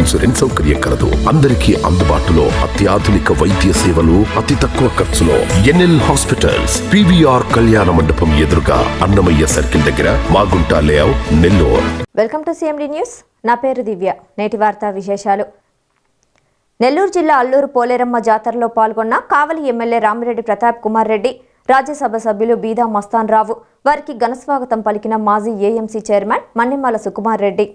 Insurance సౌకర్యం కలదు. అందరికీ అందుబాటులో అత్యాధునిక వైద్య సేవలు అతి తక్కువ ఖర్చులో ఎన్ఎల్ హాస్పిటల్స్ పివిఆర్ కళ్యాణ మండపం ఎదురుగా అన్నమయ్య సర్కిల్ దగ్గర Magunta layout Nellore. Welcome to CMD news. నా పేరు దివ్య. నేటి వార్తా విశేషాలు. నెల్లూరు జిల్లా అల్లూరు పోలేరమ్మ జాతరలో పాల్గొన్న కావలి ఎమ్మెల్యే రామిరెడ్డి ప్రతాప్ కుమార్ రెడ్డి రాజ్యసభ సభ్యులు బీదా మస్తాన్ రావు వారికి ఘనస్వాగతం పలికిన మాజీ ఏఎంసీ చైర్మన్ మన్నెమాల సుకుమార్ రెడ్డి.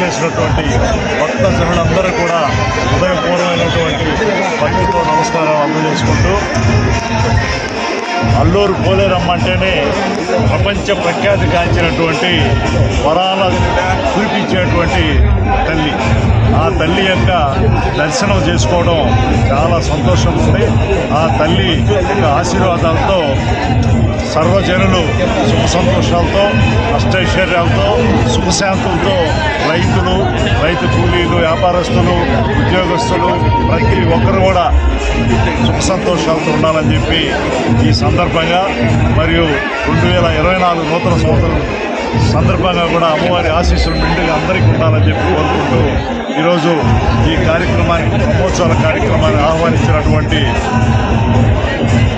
చేసినటువంటి భక్త జనులందరూ కూడా హృదయపూర్వమైనటువంటి భక్తితో నమస్కారం అందజేసుకుంటూ అల్లూరు పోలేరమ్మ అంటేనే ప్రపంచ ప్రఖ్యాతి గాంచినటువంటి వరాల కురిపించేటువంటి తల్లి. ఆ తల్లి యొక్క దర్శనం చేసుకోవడం చాలా సంతోషం ఉంది. ఆ తల్లి యొక్క ఆశీర్వాదాలతో సర్వజనులు సుఖ సంతోషాలతో అష్టైశ్వర్యాలతో సుఖశాంతులతో రైతులు రైతు కూలీలు వ్యాపారస్తులు ఉద్యోగస్తులు ప్రతి ఒక్కరు కూడా సుఖ సంతోషాలతో ఉండాలని చెప్పి ఈ సందర్భంగా మరియు రెండు వేల ఇరవై నాలుగు నూతన సంవత్సరం సందర్భంగా కూడా అమ్మవారి ఆశీస్సులు మెండుగా అందరికీ ఉండాలని చెప్పి కోరుకుంటూ ఈరోజు ఈ కార్యక్రమానికి బ్రహ్మోత్సవాల కార్యక్రమాన్ని ఆహ్వానించినటువంటి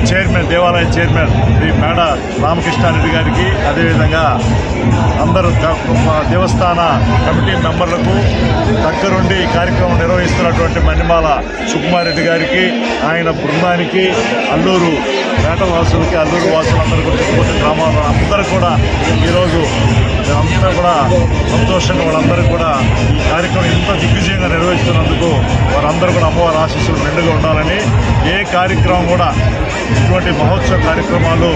చైర్మన్ దేవాలయ చైర్మన్ శ్రీ మేడ రామకృష్ణారెడ్డి గారికి అదేవిధంగా అందరూ మా దేవస్థాన కమిటీ మెంబర్లకు దగ్గరుండి ఈ కార్యక్రమం నిర్వహిస్తున్నటువంటి మణిమాల సుకుమారెడ్డి గారికి ఆయన బృందానికి అల్లూరు పేట వాసులకి అల్లూరు వాసులందరూ చుట్టుపక్కల గ్రామాల అందరూ కూడా ఈరోజు అంతా కూడా సంతోషంగా వాళ్ళందరూ కూడా ఈ కార్యక్రమం ఇంత దిగ్విజయంగా నిర్వహిస్తున్నందుకు వారందరూ కూడా అమ్మవారి ఆశీస్సులు మెండుగా ఉండాలని ఏ కార్యక్రమం కూడా ఇటువంటి మహోత్సవ కార్యక్రమాలు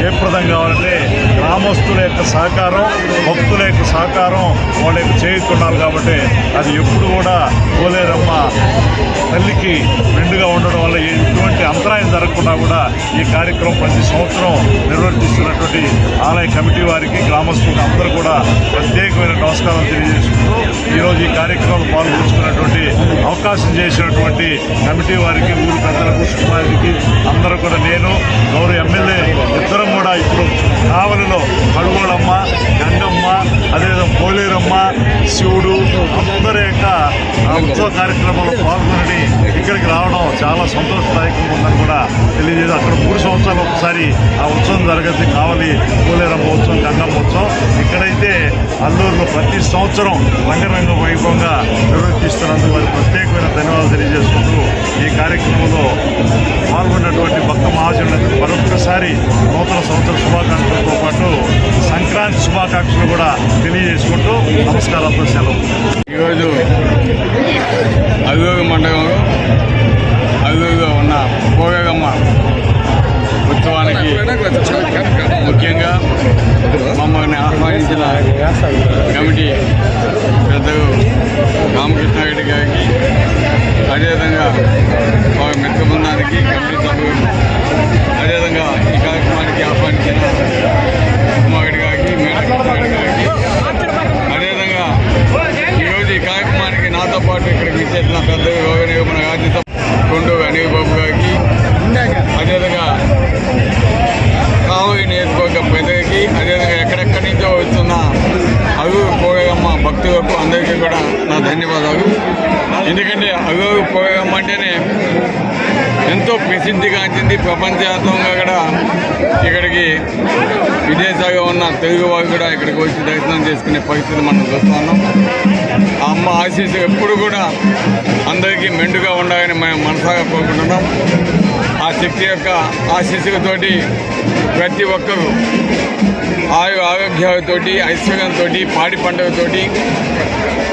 జయప్రదం కావాలంటే గ్రామస్తుల యొక్క సహకారం భక్తుల యొక్క సహకారం వాళ్ళ యొక్క చేయుకున్నారు కాబట్టి అది ఎప్పుడు కూడా పోలేరమ్మ తల్లికి మెండుగా ఉండడం వల్ల ఎటువంటి అంతరాయం జరగకుండా కూడా ఈ కార్యక్రమం ప్రతి సంవత్సరం నిర్వర్తిస్తున్నటువంటి ఆలయ కమిటీ వారికి గ్రామస్తులకు అందరూ కూడా ప్రత్యేకమైన నమస్కారం తెలియజేసుకుంటూ ఈరోజు ఈ కార్యక్రమంలో పాల్గొంచుకున్నటువంటి అవకాశం చేసినటువంటి కమిటీ వారికి ఊరి పెద్దలకు సుమారికి అందరూ కూడా నేను గౌరవ ఎమ్మెల్యే ఇద్దరం కూడా ఇప్పుడు కావలిలో కడుగోళమ్మ గంగమ్మ అదేవిధంగా పోలేరమ్మ శివుడు అందరి యొక్క ఉత్సవ కార్యక్రమంలో పాల్గొని Okay. చాలా సంతోషదాయకంగా ఉందని కూడా తెలియజేది అక్కడ మూడు సంవత్సరాలు ఒకసారి ఆ ఉత్సవం జరగదు కావాలి. పోలేరమ్మ ఉత్సవం గంగమ్మ ఉత్సవం. ఇక్కడైతే అల్లూరులో ప్రతి సంవత్సరం రంగరంగ వైభవంగా నిర్వర్తిస్తున్నందుకు వారికి ప్రత్యేకమైన ధన్యవాదాలు తెలియజేసుకుంటూ ఈ కార్యక్రమంలో పాల్గొన్నటువంటి భక్త మహాజనులకు మరొకసారి నూతన సంవత్సర శుభాకాంక్షలతో పాటు సంక్రాంతి శుభాకాంక్షలు కూడా తెలియజేసుకుంటూ నమస్కారాలతో సెలవు. ఈరోజు అవివేగ మండలంలో అదేవిధంగా కావలి నియోజకవర్గ ప్రజలకి అదేవిధంగా ఎక్కడెక్కడి నుంచో వస్తున్న అగు పోగమ్మ భక్తులకు అందరికీ కూడా నా ధన్యవాదాలు. ఎందుకంటే అవి పోగమ్మ అంటేనే ఎంతో ప్రసిద్ధిగాంచింది ప్రపంచవ్యాప్తంగా కూడా. ఇక్కడికి విదేశాల్లో ఉన్న తెలుగు వారు కూడా ఇక్కడికి వచ్చి దర్శనం చేసుకునే పరిస్థితి మనం చూస్తున్నాం ఆ అమ్మ ఆశీస్సు ఎప్పుడు కూడా అందరికీ మెండుగా ఉండాలని మేము మనసాగా కోరుకుంటున్నాం. ఆ శక్తి యొక్క ఆశీస్సులతోటి ప్రతి ఒక్కరూ ఆయు ఆరోగ్యాలతోటి ఐశ్వర్యంతో పాడి పండుగతోటి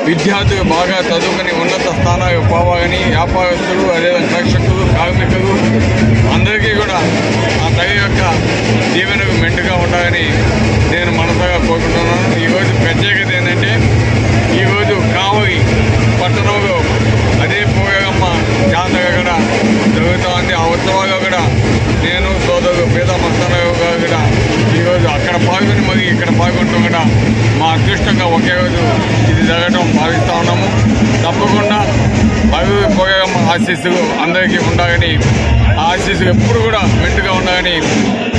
విద్యార్థులు బాగా చదువుకుని ఉన్నత స్థానాలు పోవాలని వ్యాపారస్తులు అదేవిధంగా రక్షకులు కార్మికులు అందరికీ కూడా పేద మస్తానరావు కూడా ఈరోజు అక్కడ పాల్గొని మరి ఇక్కడ పాల్గొనడం కూడా మా అదృష్టంగా ఒకే రోజు ఇది జరగడం భావిస్తూ ఉన్నాము. తప్పకుండా భవి పోగమ్మ ఆశీస్సులు అందరికీ ఉండాలని ఆశీస్సు ఆశీస్సులు ఎప్పుడు కూడా మెండుగా ఉండాలని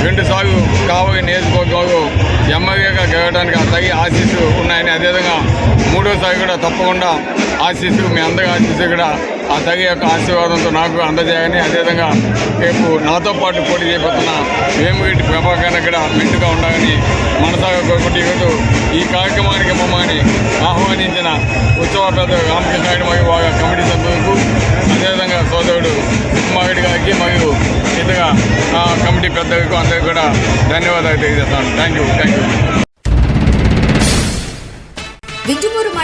రెండు సార్లు కావలి నియోజకవర్గంలో ఎమ్మెల్యేగా గెలవడానికి తగి ఆశీస్సులు ఉన్నాయని అదేవిధంగా మూడోసారి కూడా తప్పకుండా ఆశీస్సులు మీ అందరి ఆశీస్సు కూడా ఆ తగి యొక్క ఆశీర్వాదంతో నాకు అందజేయని అదేవిధంగా రేపు నాతో పాటు పోటీ చేయబోతున్న వేమిరెడ్డి ప్రభాకర్ కూడా మెండుగా ఉండాలని మనసాగా కోరుకుంటూ ఈరోజు ఈ కార్యక్రమానికి మమ్మల్ని ఆహ్వానించిన ఉత్సవ పెద్ద రామకృష్ణారెడ్డి మరియు బాగా కమిటీ సభ్యులకు అదేవిధంగా సోదరుడు కుమారెడ్డి గారికి మరియు ఇతర కమిటీ పెద్దలకు అందరికీ కూడా ధన్యవాదాలు తెలియజేస్తాను thank you thank you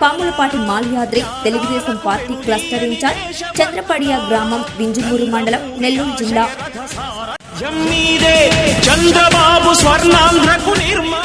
Pamulapati Malyadri Telugu Desam party cluster in charge Chandrapadiya గ్రామం వింజమూరు మండలం నెల్లూరు జిల్లా. జమ్మీదే చంద్రబాబు స్వర్ణాంధ్రకు నిర్మా